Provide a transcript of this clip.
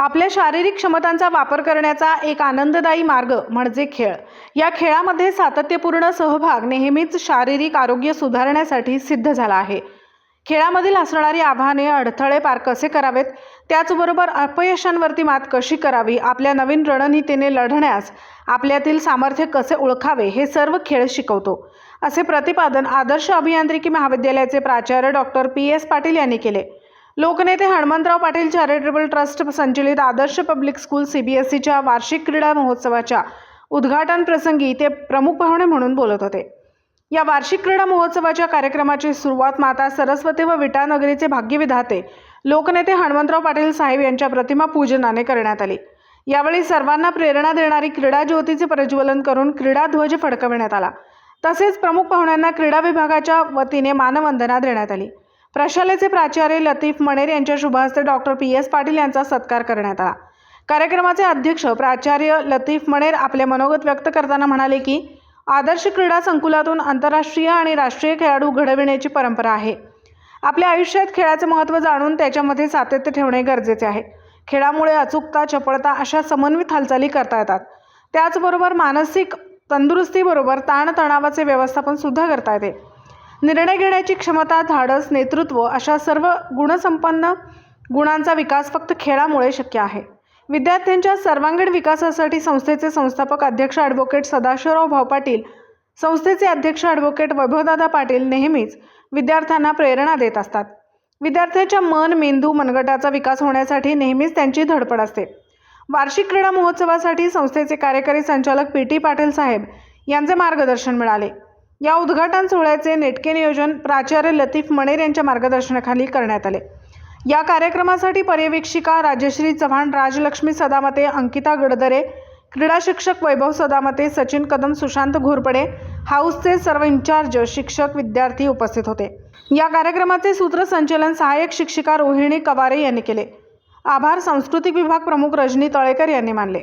आपल्या शारीरिक क्षमतांचा वापर करण्याचा एक आनंददायी मार्ग म्हणजे खेळ. या खेळामध्ये सातत्यपूर्ण सहभाग नेहमीच शारीरिक आरोग्य सुधारण्यासाठी सिद्ध झाला आहे. खेळामधील असणारी आव्हाने अडथळे पार कसे करावेत? त्याचबरोबर अपयशांवरती मात कशी करावी? आपल्या नवीन रणनीतीने लढण्यास आपल्यातील सामर्थ्य कसे ओळखावे? हे सर्व खेळ शिकवतो. असे प्रतिपादन आदर्श अभियांत्रिकी महाविद्यालयाचे प्राचार्य डॉक्टर पी एस पाटील यांनी केले. लोकनेते हनुमंतराव पाटील चॅरिटेबल ट्रस्ट संचलित आदर्श पब्लिक स्कूल सीबीएसईच्या वार्षिक क्रीडा महोत्सवाच्या उद्घाटन प्रसंगी ते प्रमुख पाहुणे म्हणून बोलत होते. या वार्षिक क्रीडा महोत्सवाच्या कार्यक्रमाची सुरुवात माता सरस्वती व विटानगरीचे भाग्यविधाते लोकनेते हनुमंतराव पाटील साहेब यांच्या प्रतिमा पूजनाने करण्यात आली. यावेळी सर्वांना प्रेरणा देणारी क्रीडा ज्योतीचे प्रज्वलन करून क्रीडा ध्वज फडकविण्यात आला. तसेच प्रमुख पाहुण्यांना क्रीडा विभागाच्या वतीने मानवंदना देण्यात आली. प्रशालेचे प्राचार्य लतीफ मणेर यांच्या शुभहस्ते डॉक्टर पी एस पाटील यांचा सत्कार करण्यात आला. कार्यक्रमाचे अध्यक्ष प्राचार्य लतीफ मणेर आपले मनोगत व्यक्त करताना म्हणाले की आदर्श क्रीडा संकुलातून आंतरराष्ट्रीय आणि राष्ट्रीय खेळाडू घडविण्याची परंपरा आहे. आपल्या आयुष्यात खेळाचे महत्त्व जाणून त्याच्यामध्ये सातत्य ठेवणे गरजेचे आहे. खेळामुळे अचूकता चपळता अशा समन्वित हालचाली करता येतात. त्याचबरोबर मानसिक तंदुरुस्तीबरोबर ताणतणावाचे व्यवस्थापन सुद्धा करता येते. निर्णय घेण्याची क्षमता धाडस नेतृत्व अशा सर्व गुणसंपन्न गुणांचा विकास फक्त खेळामुळे शक्य आहे. विद्यार्थ्यांच्या सर्वांगीण विकासासाठी संस्थेचे संस्थापक अध्यक्ष ॲडव्होकेट सदाशिवराव भाऊ पाटील संस्थेचे अध्यक्ष ॲडव्होकेट वैभवदादा पाटील नेहमीच विद्यार्थ्यांना प्रेरणा देत असतात. विद्यार्थ्यांच्या मन मेंदू मनगटाचा विकास होण्यासाठी नेहमीच त्यांची धडपड असते. वार्षिक क्रीडा महोत्सवासाठी संस्थेचे कार्यकारी संचालक पी टी पाटील साहेब यांचे मार्गदर्शन मिळाले. या उद्घाटन सोहळ्याचे नेटके नियोजन प्राचार्य लतीफ मणेर यांच्या मार्गदर्शनाखाली करण्यात आले. या कार्यक्रमासाठी पर्यवेक्षिका राजश्री चव्हाण राजलक्ष्मी सदामते अंकिता गडदरे क्रीडा शिक्षक वैभव सदामते सचिन कदम सुशांत घोरपडे हाऊसचे सर्व इन्चार्ज शिक्षक विद्यार्थी उपस्थित होते. या कार्यक्रमाचे सूत्रसंचलन सहाय्यक शिक्षिका रोहिणी कवारे यांनी केले. आभार सांस्कृतिक विभाग प्रमुख रजनी तळेकर यांनी मानले.